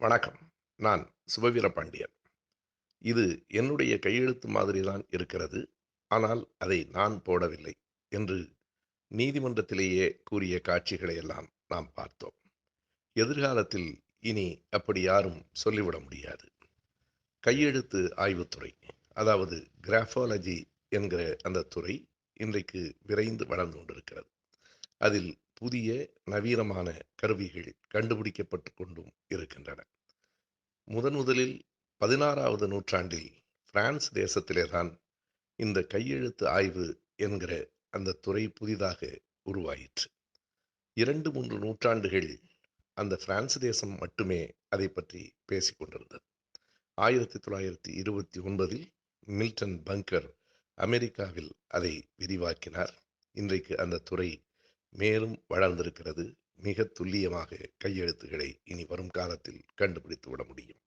வணக்கம். நான் சுபவீர பாண்டியன். இது என்னுடைய கையெழுத்து மாதிரி தான் இருக்கிறது. ஆனால் அதை நான் போடவில்லை என்று நீதிமன்றத்திலேயே கூறிய காட்சிகளை எல்லாம் நாம் பார்த்தோம். எதிர்காலத்தில் இனி அப்படி யாரும் சொல்லிவிட முடியாது. கையெழுத்து ஆய்வுத்துறை அதாவது கிராஃபாலஜி என்கிற அந்த துறை இன்றைக்கு விரைந்து வளர்ந்து கொண்டிருக்கிறது. அதில் புதிய நவீனமான கருவிகள் கண்டுபிடிக்கப்பட்டு கொண்டும் இருக்கின்றன. முதன் முதலில் பதினாறாவது நூற்றாண்டில் பிரான்ஸ் தேசத்திலே தான் இந்த கையெழுத்து ஆய்வு என்கிற அந்த துறை புதிதாக உருவாயிற்று. இரண்டு மூன்று நூற்றாண்டுகள் அந்த பிரான்ஸ் தேசம் மட்டுமே அதை பற்றி பேசிக்கொண்டிருந்தது ஆயிரத்தி தொள்ளாயிரத்தி இருபத்தி ஒன்பதில் மில்டன் பங்கர் அமெரிக்காவில் அதை விரிவாக்கினார். இன்றைக்கு அந்த துறை மேலும் வளர்ந்திருக்கிறது. மிக துல்லியமாக கையெழுத்துக்களை இனி வரும் காலத்தில் கண்டுபிடித்து விட முடியும்.